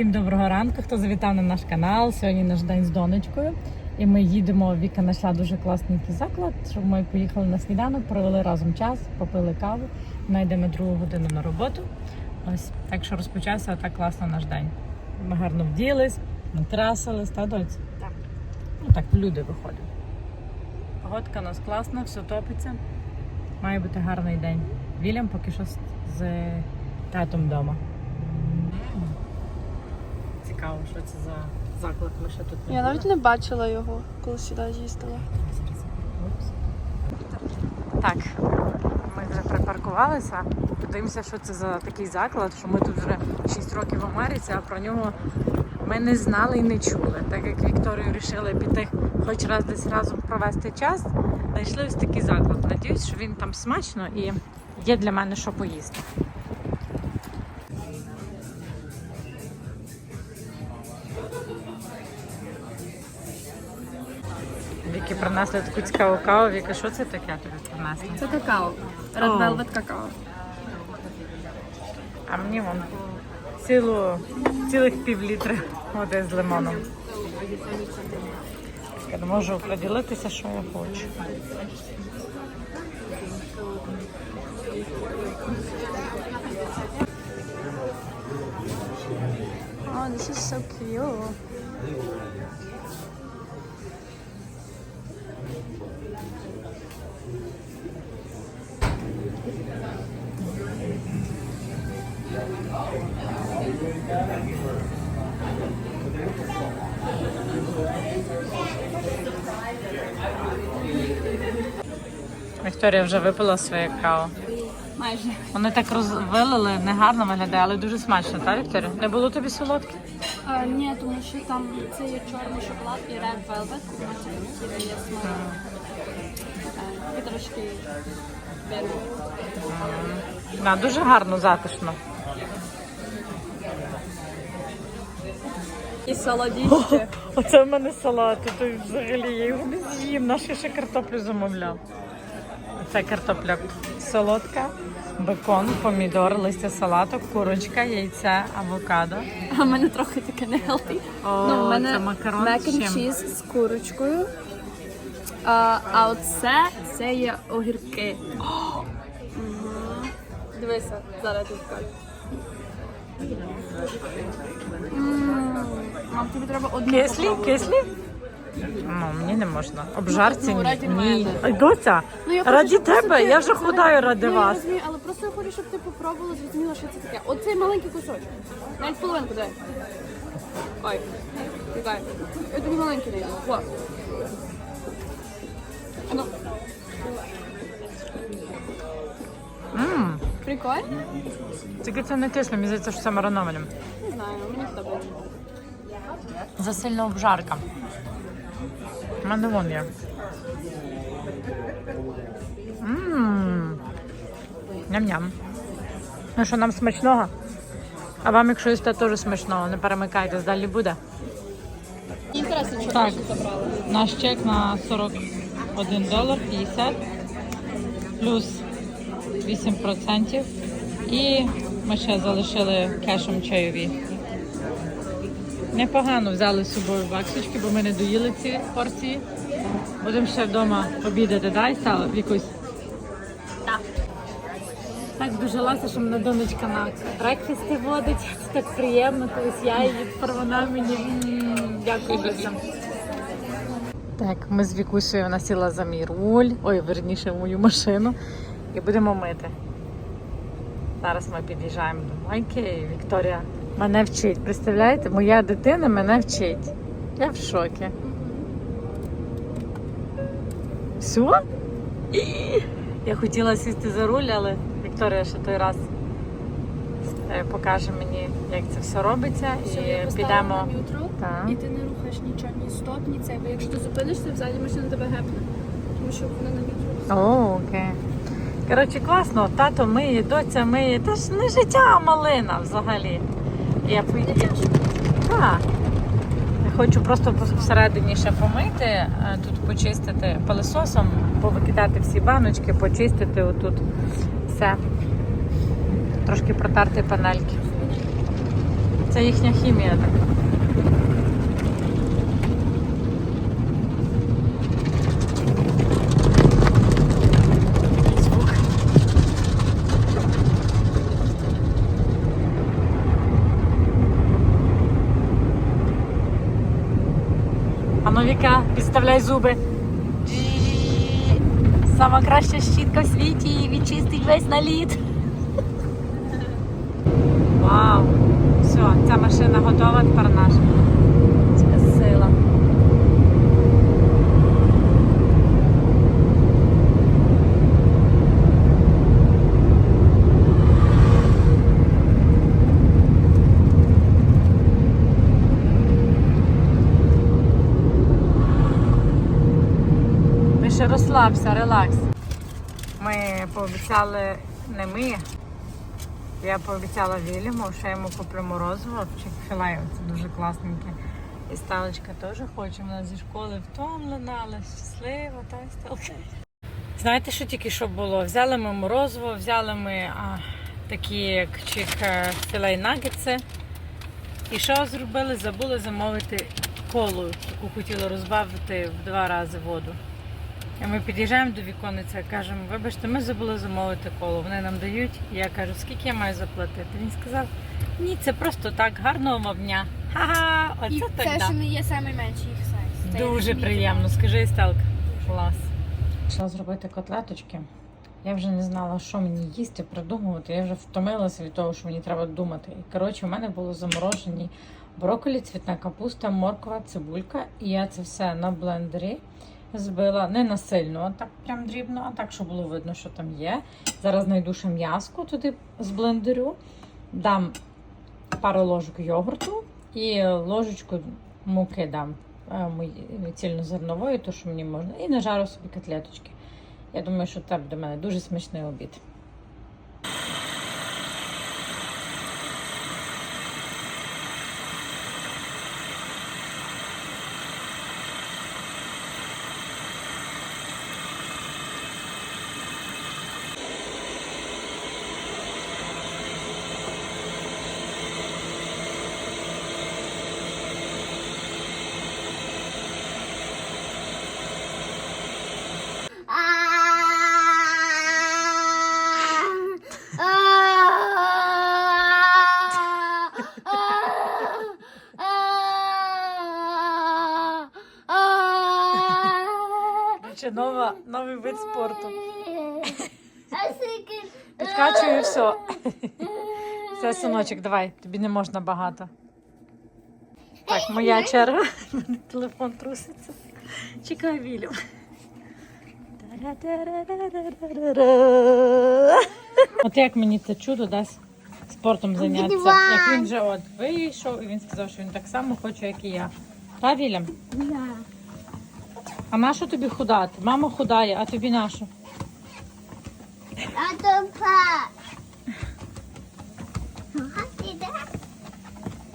Всім доброго ранку, хто завітав на наш канал. Сьогодні наш день з донечкою. І ми їдемо. Віка знайшла дуже класний заклад, щоб ми поїхали на сніданок, провели разом час, попили каву. Знайдемо другу годину на роботу. Ось так що розпочався отак класно наш день. Ми гарно вділись, накрасились, та доць? Так. Ну так, в люди виходимо. Погодка у нас класна, все топиться. Має бути гарний день. Вільям поки що з татом вдома. Цікаво, що це за заклад. Ми ще тут не Я були. навіть не бачила його, коли сюди їздила. Так, ми вже припаркувалися. Подивимося, що це за такий заклад, що ми тут вже 6 років в Америці, а про нього ми не знали і не чули. Так як Вікторію вирішили піти хоч раз десь разом провести час, знайшли ось такий заклад. Надіюсь, що він там смачно і є для мене що поїсти. Віки принесли таку цікаву каву. Віка, що це таке тобі принесли? Це какао. Red Velvet какао. А мені вон цілу, цілих пів літри води з лимоном. Я не можу поділитися, що я хочу. Oh, this is so cute. Вікторія вже випила своє каву. Майже. Вони так розвилили, негарно виглядає, але дуже смачно, так, Вікторія? Не було тобі солодке? А, ні, тому що там це є чорний шоколад і Red Velvet, тому це такі є смак. Е, І трошки беру. Да, дуже гарно, затишно. І солодіще. Оце в мене салати, то взагалі я його не з'їм. Наші ще картоплю замовляв. Це картопля солодка, бекон, помідор, листя салату, курочка, яйце, авокадо. А в мене трохи таке не healthy. О, ну, в мене це макарон з чим? з курочкою. А, а оце це є огірки. Мгм. Дивися, зараз я тобі Мам, тобі треба одну Кислі? Кислі? Ну, мені не можна. Обжарці Ну, раді ні. мене. Ай, доця, Ну, я хочу, раді щоб тебе, ти- я вже худаю ради ну, Я вас. розумію, але просто я хочу, щоб ти попробувала, зрозуміла, що це таке. Оцей маленький кусочок. Навіть половинку дай. Ой, чекай. Я тобі маленький даю. О. А Ну, прикольно? тільки це не кисло, мені здається, що це мариноване. Не знаю, мені подобається. Засильна обжарка. У мене вон є. Ням-ням. Ну що, нам смачного? А вам, якщо їсте, теж смачного, не перемикайтесь, далі буде. Інтересно, що Так. Наш чек на 41 долар 50 плюс 8%. І ми ще залишили кешем чайові. Непогано взяли з собою баксочки, бо ми не доїли ці порції. Будемо ще вдома обідати, дай стало якусь. Так. Так дожилася, що мене донечка на брекфасти водить. Це так приємно, колись я її, тепер мені. Дякую дуже. Так, ми з Вікусею вона сіла за мій руль, ой, верніше, в мою машину, і будемо мити. Зараз ми під'їжджаємо до Майки, і Вікторія мене вчить. Представляєте, моя дитина мене вчить. Я в шокі. Все? Я хотіла сісти за руль, але Вікторія ще той раз е, покаже мені, як це все робиться, і підемо. І ти не рухаєш нічого, ні стоп, ні це. Бо якщо ти зупинишся, взагалі машина тебе гепне. Тому що вона на вітру. О, окей. Коротше, класно, тато миє, доця миє. Та ж не життя, а малина взагалі. Я поїду. Так. Хочу просто всередині ще помити, е, тут почистити пилососом, повикидати всі баночки, почистити отут все. Трошки протерти панельки. Це їхня хімія так. Звук. А ну Віка, підставляй зуби. Сама краща щітка в світі і відчистить весь наліт. Вау! Все, ця машина готова, тепер наша. Це сила. Ми ще розслабся, релакс. Ми пообіцяли, не ми, я пообіцяла Вільяму, що йому куплю морозиво в Чик-філе. Це дуже класненьке. І Сталочка теж хоче. Вона зі школи втомлена, але щаслива, та й Сталка. Знаєте, що тільки що було? Взяли ми морозиво, взяли ми а, такі, як чик філей нагетси. І що зробили? Забули замовити колу, яку хотіли розбавити в два рази воду. І ми під'їжджаємо до віконниця, кажемо, вибачте, ми забули замовити коло. Вони нам дають. І я кажу, скільки я маю заплатити? Він сказав, ні, це просто так, гарного вам дня. Ха-ха, оце І так. це да. ще не є найменший їх сайз. Це Дуже розумію. приємно, скажи, Стелка. Клас. Пішла зробити котлеточки. Я вже не знала, що мені їсти, придумувати. Я вже втомилася від того, що мені треба думати. І коротше, у мене було заморожені брокколі, цвітна капуста, морква, цибулька. І я це все на блендері збила не насильно, а так прям дрібно, а так, щоб було видно, що там є. Зараз знайду ще м'язку туди з блендерю, дам пару ложок йогурту і ложечку муки дам е, цільнозернової, то що мені можна, і нажарю собі котлеточки. Я думаю, що це буде в мене дуже смачний обід. Нова, новий вид спорту. Підкачую все. Все, синочок, давай, тобі не можна багато. Так, моя черга. Телефон труситься. Чекай, Вілю. От як мені це чудо дасть спортом зайнятися. Як він вже от вийшов, і він сказав, що він так само хоче, як і я. Та, Вілям? А на що тобі худати? Мама худає, а тобі на що? А то пак.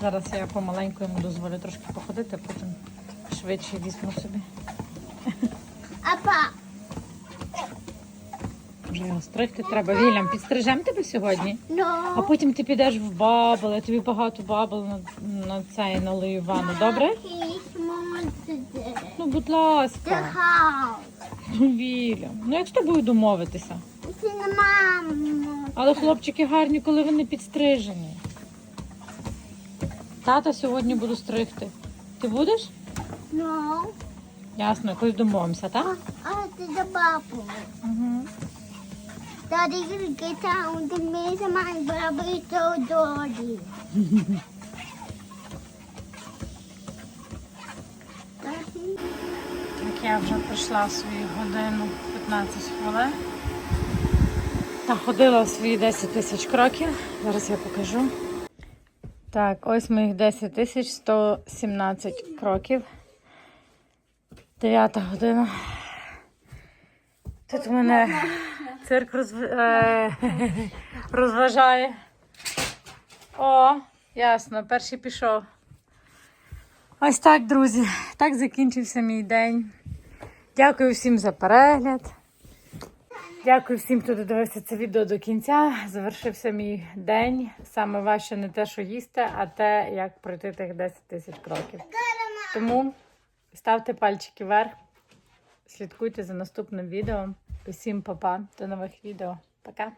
Зараз я помаленьку йому дозволю трошки походити, а потім швидше візьму собі. А пак. Вже його стригти треба. Вільям, підстрижемо тебе сьогодні? А Ну. потім ти підеш в бабл, я тобі багато бабл на, на цей налию ванну, добре? Ну, будь ласка. house. Ну, ну як з тобою домовитися? It's in the. Але хлопчики гарні, коли вони підстрижені. Тата сьогодні буду стригти. Ти будеш? No. Ясно, якось домовимося, так? I to the bubble. Угу. Daddy gonna get down to me to my я вже пройшла свою годину 15 хвилин. Та ходила свої 10 тисяч кроків. Зараз я покажу. Так, ось моїх 10 тисяч 117 кроків. 9 година. Тут мене цирк розв... е, розважає. О, ясно, перший пішов. Ось так, друзі. Так закінчився мій день. Дякую всім за перегляд. Дякую всім, хто додивився це відео до кінця. Завершився мій день. Саме важче не те, що їсти, а те, як пройти тих 10 тисяч кроків. Тому ставте пальчики вверх, слідкуйте за наступним відео. Усім па-па, до нових відео. Пока!